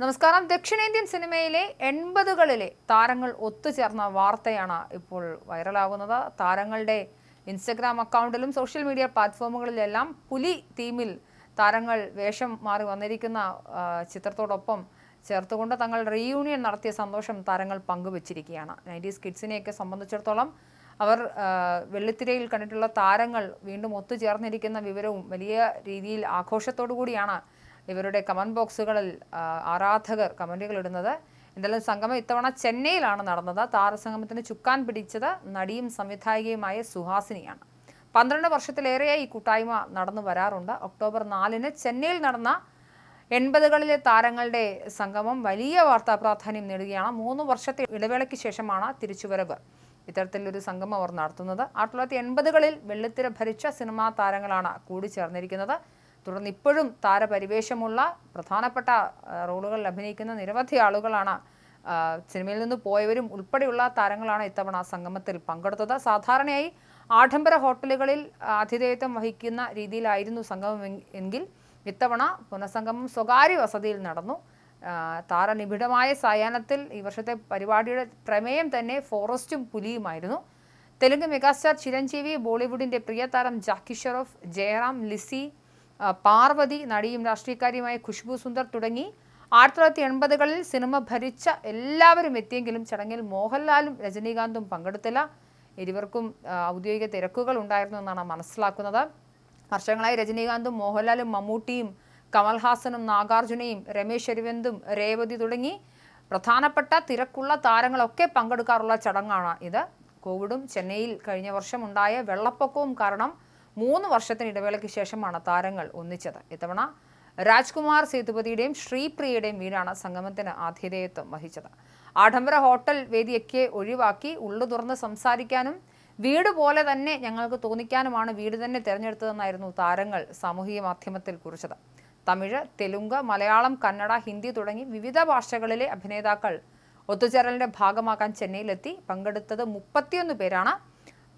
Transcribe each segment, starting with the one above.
നമസ്കാരം. ദക്ഷിണേന്ത്യൻ സിനിമയിലെ എൺപതുകളിലെ താരങ്ങൾ ഒത്തുചേർന്ന വാർത്തയാണ് ഇപ്പോൾ വൈറലാകുന്നത്. താരങ്ങളുടെ ഇൻസ്റ്റഗ്രാം അക്കൗണ്ടിലും സോഷ്യൽ മീഡിയ പ്ലാറ്റ്ഫോമുകളിലെല്ലാം പുലി തീമിൽ താരങ്ങൾ വേഷം മാറി വന്നിരിക്കുന്ന ചിത്രത്തോടൊപ്പം ചേർത്തുകൊണ്ട് തങ്ങൾ റീയൂണിയൻ നടത്തിയ സന്തോഷം താരങ്ങൾ പങ്കുവച്ചിരിക്കുകയാണ്. നയന്റീസ് കിഡ്സിനെയൊക്കെ സംബന്ധിച്ചിടത്തോളം അവർ വെള്ളിത്തിരയിൽ കണ്ടിട്ടുള്ള താരങ്ങൾ വീണ്ടും ഒത്തുചേർന്നിരിക്കുന്ന വിവരവും വലിയ രീതിയിൽ ആഘോഷത്തോടു കൂടിയാണ് ഇവരുടെ കമന്റ് ബോക്സുകളിൽ ആരാധകർ കമന്റുകൾ ഇടുന്നത്. എന്തായാലും സംഗമം ഇത്തവണ ചെന്നൈയിലാണ് നടന്നത്. താരസംഗമത്തിന് ചുക്കാൻ പിടിച്ചത് നടിയും സംവിധായികയുമായ സുഹാസിനിയാണ്. പന്ത്രണ്ട് വർഷത്തിലേറെയായി ഈ കൂട്ടായ്മ നടന്നു വരാറുണ്ട്. ഒക്ടോബർ നാലിന് ചെന്നൈയിൽ നടന്ന എൺപതുകളിലെ താരങ്ങളുടെ സംഗമം വലിയ വാർത്താ പ്രാധാന്യം നേടുകയാണ്. മൂന്ന് വർഷത്തെ ഇടവേളയ്ക്ക് ശേഷമാണ് തിരിച്ചുവരവ്. ഇത്തരത്തിലൊരു സംഗമം അവർ നടത്തുന്നത്. ആയിരത്തി തൊള്ളായിരത്തി എൺപതുകളിൽ വെള്ളിത്തിര ഭരിച്ച സിനിമാ താരങ്ങളാണ് കൂടിച്ചേർന്നിരിക്കുന്നത്. തുടർന്ന് ഇപ്പോഴും താരപരിവേഷമുള്ള പ്രധാനപ്പെട്ട റോളുകളിൽ അഭിനയിക്കുന്ന നിരവധി ആളുകളാണ് സിനിമയിൽ നിന്ന് പോയവരും ഉൾപ്പെടെയുള്ള താരങ്ങളാണ് ഇത്തവണ സംഗമത്തിൽ പങ്കെടുത്തത്. സാധാരണയായി ആഡംബര ഹോട്ടലുകളിൽ ആതിഥേയത്വം വഹിക്കുന്ന രീതിയിലായിരുന്നു സംഗമം എങ്കിൽ ഇത്തവണ പുനഃസംഗമം സ്വകാര്യ വസതിയിൽ നടന്നു. താരനിബിഡമായ സായാഹ്നത്തിൽ ഈ വർഷത്തെ പരിപാടിയുടെ പ്രമേയം തന്നെ ഫോറസ്റ്റും പുലിയുമായിരുന്നു. തെലുങ്ക് മെഗാസ്റ്റാർ ചിരഞ്ജീവി ബോളിവുഡിന്റെ പ്രിയ താരം ജാക്കി ഷെറോഫ് ജയറാം ലിസി പാർവതി നടിയും രാഷ്ട്രീയക്കാരിയുമായ ഖുഷ്ബു സുന്ദർ തുടങ്ങി ആയിരത്തി തൊള്ളായിരത്തി എൺപതുകളിൽ സിനിമ ഭരിച്ച എല്ലാവരും എത്തിയെങ്കിലും ചടങ്ങിൽ മോഹൻലാലും രജനീകാന്തും പങ്കെടുത്തില്ല. ഇരുവർക്കും ഔദ്യോഗിക തിരക്കുകൾ ഉണ്ടായിരുന്നു എന്നാണ് മനസ്സിലാക്കുന്നത്. വർഷങ്ങളായി രജനീകാന്തും മോഹൻലാലും മമ്മൂട്ടിയും കമൽഹാസനും നാഗാർജുനയും രമേശ് അരവിന്ദും രേവതി തുടങ്ങി പ്രധാനപ്പെട്ട തിരക്കുള്ള താരങ്ങളൊക്കെ പങ്കെടുക്കാറുള്ള ചടങ്ങാണ് ഇത്. കോവിഡും ചെന്നൈയിൽ കഴിഞ്ഞ വർഷം ഉണ്ടായ വെള്ളപ്പൊക്കവും കാരണം മൂന്ന് വർഷത്തിന് ഇടവേളയ്ക്ക് ശേഷമാണ് താരങ്ങൾ ഒന്നിച്ചത്. ഇത്തവണ രാജ്കുമാർ സേതുപതിയുടെയും ശ്രീപ്രിയയുടെയും വീടാണ് സംഗമത്തിന് ആതിഥേയത്വം വഹിച്ചത്. ആഡംബര ഹോട്ടൽ വേദിയൊക്കെ ഒഴിവാക്കി ഉള്ളു തുറന്ന് സംസാരിക്കാനും വീട് പോലെ തന്നെ ഞങ്ങൾക്ക് തോന്നിക്കാനുമാണ് വീട് തന്നെ തിരഞ്ഞെടുത്തതെന്നായിരുന്നു താരങ്ങൾ സാമൂഹിക മാധ്യമത്തിൽ കുറിച്ചത്. തമിഴ് തെലുങ്ക് മലയാളം കന്നഡ ഹിന്ദി തുടങ്ങി വിവിധ ഭാഷകളിലെ അഭിനേതാക്കൾ ഒത്തുചേരലിന്റെ ഭാഗമാക്കാൻ ചെന്നൈയിലെത്തി. പങ്കെടുത്തത് മുപ്പത്തിയൊന്ന് പേരാണ്.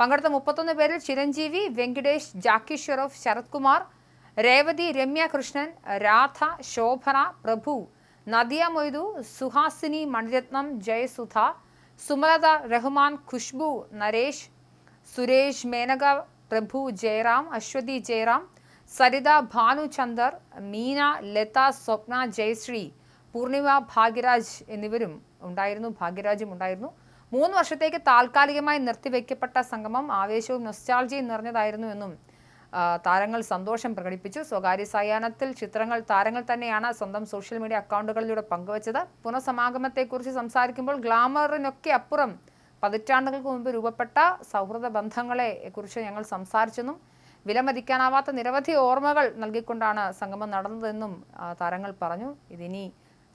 പങ്കെടുത്ത മുപ്പത്തൊന്ന് പേരിൽ ചിരഞ്ജീവി വെങ്കിടേഷ് ജാക്കി ഷെറോഫ് ശരത് കുമാർ രേവതി രമ്യ കൃഷ്ണൻ രാധ ശോഭന പ്രഭു നദിയ മൊയ്തു സുഹാസിനി മണിരത്നം ജയസുധ സുമലത റഹ്മാൻ ഖുഷ്ബു നരേഷ് സുരേഷ് മേനക പ്രഭു ജയറാം അശ്വതി ജയറാം സരിത ഭാനുചന്ദർ മീന ലത സ്വപ്ന ജയശ്രീ പൂർണിമ ഭാഗ്യരാജ് എന്നിവരും ഉണ്ടായിരുന്നു ഭാഗ്യരാജും ഉണ്ടായിരുന്നു. മൂന്ന് വർഷത്തേക്ക് താൽക്കാലികമായി നിർത്തിവെക്കപ്പെട്ട സംഗമം ആവേശവും നൊസ്റ്റാൾജിയും നിറഞ്ഞതായിരുന്നു എന്നും താരങ്ങൾ സന്തോഷം പ്രകടിപ്പിച്ചു. സ്വകാര്യ സായാഹ്നത്തിൽ ചിത്രങ്ങൾ താരങ്ങൾ തന്നെയാണ് സ്വന്തം സോഷ്യൽ മീഡിയ അക്കൗണ്ടുകളിലൂടെ പങ്കുവച്ചത്. പുനഃസമാഗമത്തെക്കുറിച്ച് സംസാരിക്കുമ്പോൾ ഗ്ലാമറിനൊക്കെ അപ്പുറം പതിറ്റാണ്ടുകൾക്ക് മുമ്പ് രൂപപ്പെട്ട സൗഹൃദ ബന്ധങ്ങളെ കുറിച്ച് ഞങ്ങൾ സംസാരിച്ചെന്നും വിലമതിക്കാനാവാത്ത നിരവധി ഓർമ്മകൾ നൽകിക്കൊണ്ടാണ് സംഗമം നടന്നതെന്നും താരങ്ങൾ പറഞ്ഞു. ഇതിനി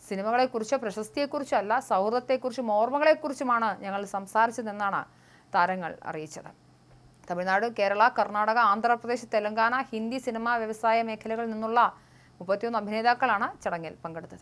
സിനിമകളെക്കുറിച്ചോ പ്രശസ്തിയെക്കുറിച്ചോ അല്ല സൗഹൃദത്തെക്കുറിച്ചും ഓർമ്മകളെക്കുറിച്ചുമാണ് ഞങ്ങൾ സംസാരിച്ചതെന്നാണ് താരങ്ങൾ അറിയിച്ചത്. തമിഴ്നാട് കേരള കർണാടക ആന്ധ്രാപ്രദേശ് തെലങ്കാന ഹിന്ദി സിനിമാ വ്യവസായ മേഖലകളിൽ നിന്നുള്ള മുപ്പത്തിയൊന്ന് അഭിനേതാക്കളാണ് ചടങ്ങിൽ പങ്കെടുത്തത്.